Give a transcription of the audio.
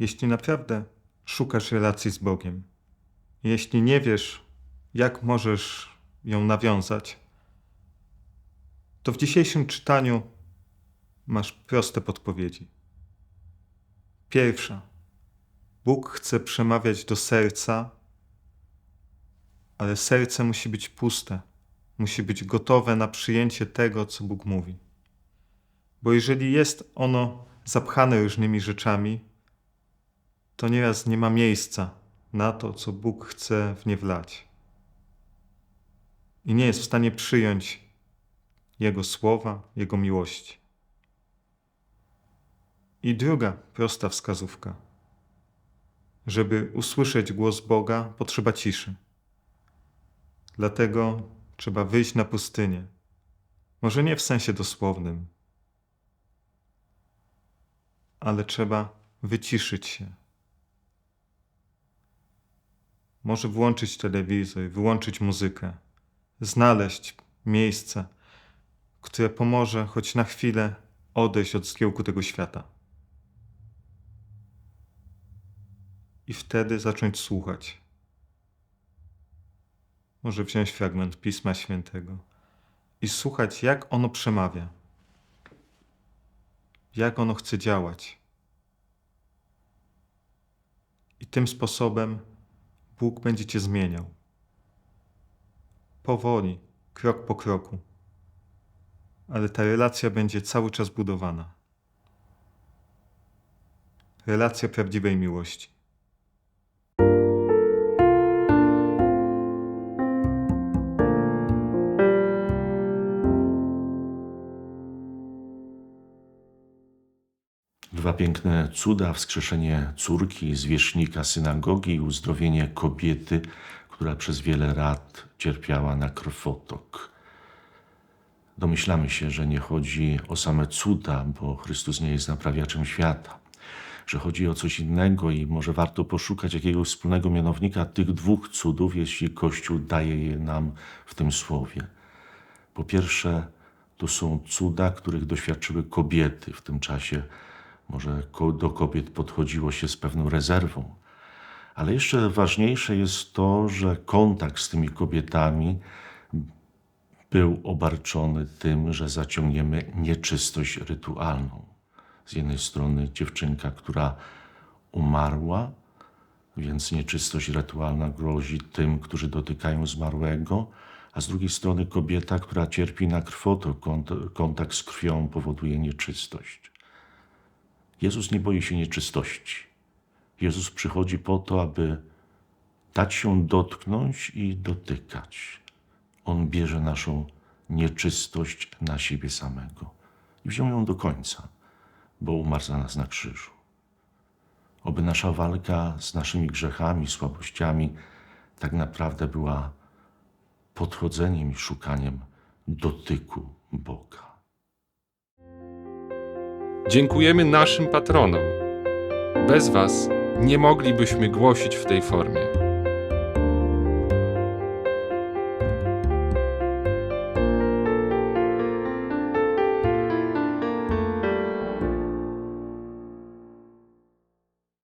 jeśli naprawdę szukasz relacji z Bogiem, jeśli nie wiesz, jak możesz ją nawiązać, to w dzisiejszym czytaniu masz proste podpowiedzi. Pierwsza. Bóg chce przemawiać do serca, ale serce musi być puste, musi być gotowe na przyjęcie tego, co Bóg mówi. Bo jeżeli jest ono zapchane różnymi rzeczami, to nieraz nie ma miejsca na to, co Bóg chce w nie wlać. I nie jest w stanie przyjąć Jego słowa, Jego miłości. I druga prosta wskazówka. Żeby usłyszeć głos Boga, potrzeba ciszy. Dlatego trzeba wyjść na pustynię. Może nie w sensie dosłownym, ale trzeba wyciszyć się. Może włączyć telewizor, wyłączyć muzykę, znaleźć miejsce, które pomoże choć na chwilę odejść od zgiełku tego świata. I wtedy zacząć słuchać. Może wziąć fragment Pisma Świętego i słuchać, jak ono przemawia, jak ono chce działać. I tym sposobem Bóg będzie Cię zmieniał. Powoli, krok po kroku. Ale ta relacja będzie cały czas budowana. Relacja prawdziwej miłości. Dwa piękne cuda, wskrzeszenie córki, zwierzchnika synagogi i uzdrowienie kobiety, która przez wiele lat cierpiała na krwotok. Domyślamy się, że nie chodzi o same cuda, bo Chrystus nie jest naprawiaczem świata, że chodzi o coś innego i może warto poszukać jakiegoś wspólnego mianownika tych dwóch cudów, jeśli Kościół daje je nam w tym słowie. Po pierwsze, to są cuda, których doświadczyły kobiety w tym czasie. Może do kobiet podchodziło się z pewną rezerwą. Ale jeszcze ważniejsze jest to, że kontakt z tymi kobietami był obarczony tym, że zaciągniemy nieczystość rytualną. Z jednej strony dziewczynka, która umarła, więc nieczystość rytualna grozi tym, którzy dotykają zmarłego, a z drugiej strony kobieta, która cierpi na krwotok, kont- kontakt z krwią powoduje nieczystość. Jezus nie boi się nieczystości. Jezus przychodzi po to, aby dać się dotknąć i dotykać. On bierze naszą nieczystość na siebie samego i wziął ją do końca, bo umarł za nas na krzyżu. Oby nasza walka z naszymi grzechami, słabościami tak naprawdę była podchodzeniem i szukaniem dotyku Boga. Dziękujemy naszym patronom. Bez Was nie moglibyśmy głosić w tej formie.